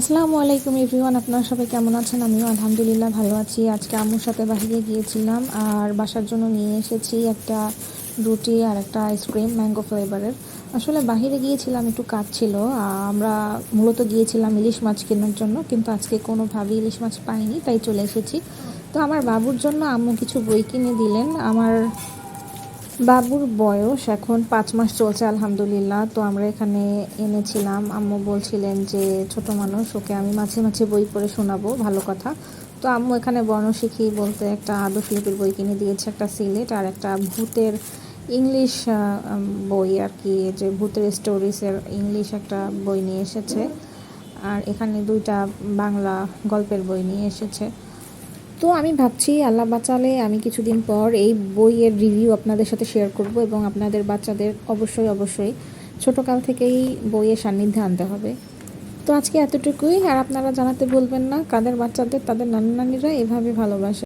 আসসালামু আলাইকুম এভরিওয়ান, আপনারা সবাই কেমন আছেন? আমিও আলহামদুলিল্লাহ ভালো আছি। আজকে আম্মুর সাথে বাইরে গিয়েছিলাম আর বাসার জন্য নিয়ে এসেছি একটা রুটি আর একটা আইসক্রিম ম্যাঙ্গো ফ্লেভারের আসলে বাইরে গিয়েছিলাম, একটু কাজ ছিল। আমরা মূলত গিয়েছিলাম ইলিশ মাছ কেনার জন্য, কিন্তু আজকে কোনোভাবে ইলিশ মাছ পাইনি, তাই চলে এসেছি। তো আমার বাবুর জন্য আম্মু কিছু বই কিনে দিলেন। আমার বাবুর বয়স এখন পাঁচ মাস চলছে, আলহামদুলিল্লাহ। তো আমরা এখানে এনেছিলাম। আম্মু বলছিলেন যে, ছোট মানুষ, ওকে আমি মাঝে মাঝে বই পড়ে শোনাবো, ভালো কথা। তো আম্মু এখানে বর্ণশিখী বলতে একটা আদর্শ লিপির বই কিনে দিয়েছে, একটা সিলেট আর একটা ভূতের ইংলিশ বই আর কি, যে ভূতের স্টোরিজের ইংলিশ একটা বই নিয়ে এসেছে। আর এখানে দুইটা বাংলা গল্পের বই নিয়ে এসেছে। তো আমি ভাবছি আল্লাহ বাঁচালে আমি কিছুদিন পর এই বইয়ের রিভিউ আপনাদের সাথে শেয়ার করব এবং আপনাদের বাচ্চাদের অবশ্যই অবশ্যই ছোটোকাল থেকেই বইয়ের সান্নিধ্যে আনতে হবে। তো আজকে এতটুকুই। আর আপনারা জানাতে বলবেন না, কাদের বাচ্চাদের, তাদের নানা নানিরা এভাবে ভালোবাসে।